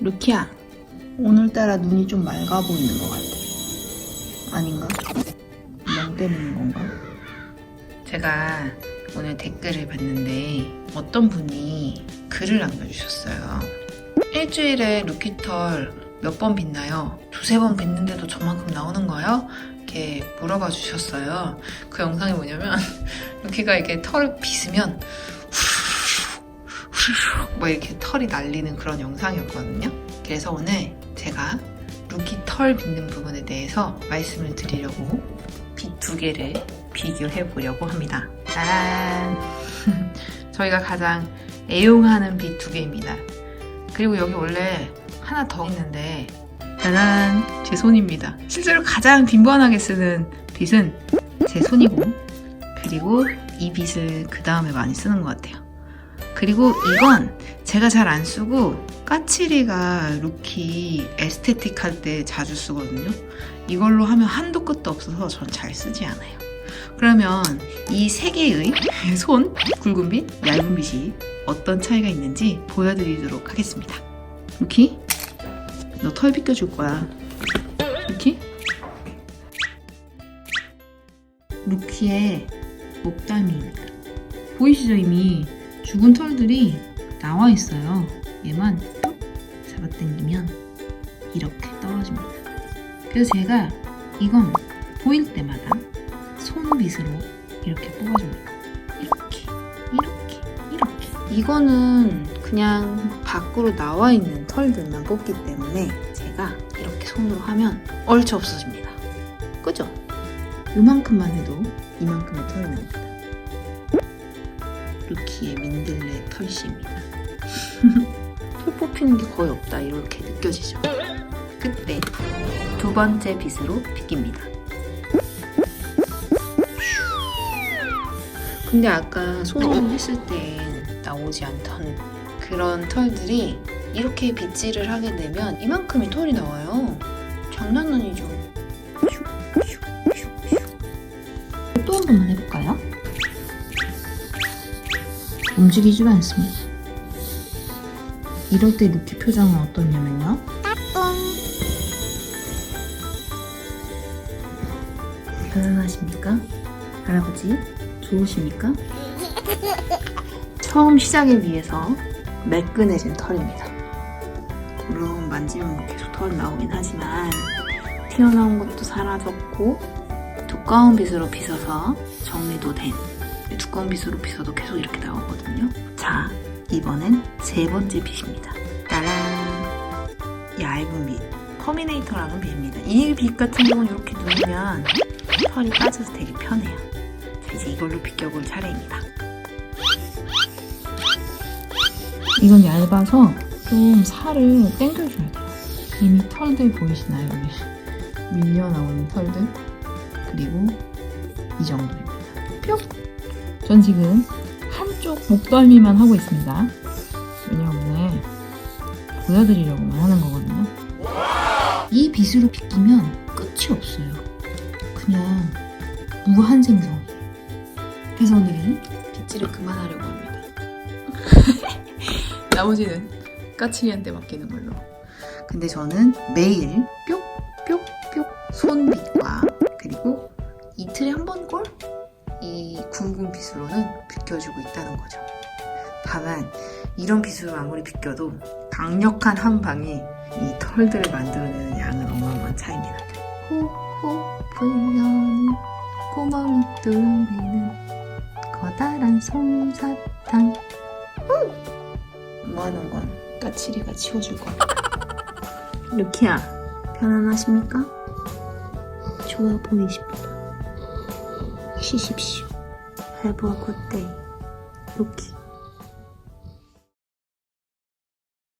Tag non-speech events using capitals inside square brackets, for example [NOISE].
루키야, 오늘따라 눈이 좀 맑아 보이는 것 같아. 아닌가? 멍 때리는 건가? 제가 오늘 댓글을 봤는데 어떤 분이 글을 남겨주셨어요. 일주일에 루키털 몇 번 빗나요? 두세 번 빗는데도 저만큼 나오는 거예요? 이렇게 물어봐 주셨어요. 그 영상이 뭐냐면 [LAUGHS] 루키가 이렇게 털을 빗으면 뭐 이렇게 털이 날리는 그런 영상이었거든요. 그래서 오늘 제가 루키 털 빗는 부분에 대해서 말씀을 드리려고 빗 두 개를 비교해 보려고 합니다. 짜란! [LAUGHS] 저희가 가장 애용하는 빗 두 개입니다. 그리고 여기 원래 하나 더 있는데 짜잔! 제 손입니다. 실제로 가장 빈번하게 쓰는 빗은 제 손이고 그리고 이 빗을 그 다음에 많이 쓰는 것 같아요. 그리고 이건 제가 잘 안 쓰고 까치리가 루키 에스테틱 할 때 자주 쓰거든요. 이걸로 하면 한도 끝도 없어서 전 잘 쓰지 않아요. 그러면 이 세 개의 [LAUGHS] 손, 굵은 빛, 얇은 빛이 어떤 차이가 있는지 보여드리도록 하겠습니다. 루키, 너 털 빗겨줄 거야. 루키? 루키의 목덜미입니다. 보이시죠 이미 죽은 털들이 나와 있어요. 얘만 뚝 잡아당기면 이렇게 떨어집니다. 그래서 제가 이건 보일 때마다 손빗으로 이렇게 뽑아줍니다. 이렇게, 이렇게, 이렇게. 이거는 그냥 밖으로 나와 있는 털들만 뽑기 때문에 제가 이렇게 손으로 하면 얼추 없어집니다. 그죠? 요만큼만 해도 이만큼의 털이 납니다. 루키의 민들레 털씨입니다. [LAUGHS] 털 뽑히는 게 거의 없다 이렇게 느껴지죠. 그때 두 번째 빗으로 빗깁니다. 근데 아까 손으로 했을 땐 나오지 않던 그런 털들이 이렇게 빗질을 하게 되면 이만큼의 털이 나와요. 장난 아니죠. 또 한 번만 해볼까요? 움직이지가 않습니다. 이럴 때 루키 표정은 어떠냐면요. 편안하십니까? 할아버지? 좋으십니까? 처음 시작에 비해서 매끈해진 털입니다. 물론 만지면 뭐 계속 털 나오긴 하지만 튀어나온 것도 사라졌고 두꺼운 빗으로 빗어서 정리도 된 두꺼운 빗으로 빗어도 계속 이렇게 나오거든요. 자, 이번엔 세 번째 빗입니다. 따란! 얇은 빗. 터미네이터라는 빗입니다. 이 빗 같은 경우는 이렇게 누르면 털이 빠져서 되게 편해요. 자, 이제 이걸로 비껴볼 차례입니다. 이건 얇아서 좀 살을 당겨줘야 돼요. 이미 털들 보이시나요? 여기 밀려 나오는 털들. 그리고 이 정도입니다. 뿅! 전 지금 한쪽 목덜미만 하고 있습니다. 왜냐면 오늘 보여드리려고만 하는 거거든요. 이 빗으로 빗기면 끝이 없어요. 그냥 무한 생성이에요. 그래서 오늘은 빗질을 그만하려고 합니다. [LAUGHS] 나머지는 까치리한테 맡기는 걸로. 근데 저는 매일 뿅 뿅 뿅 손 빗 비껴주고 있다는 거죠. 다만 이런 빗으로 아무리 비껴도 강력한 한 방이 이 털들을 만들어내는 양은 어마어마한 차이입니다. 호호 불려는 구멍이 뚫리는 커다란 솜사탕 뭐하는 건 까치리가 치워줄 겁니다. [LAUGHS] 루키야 편안하십니까? 좋아 보이십니다. 쉬십시오. Good day. 루키.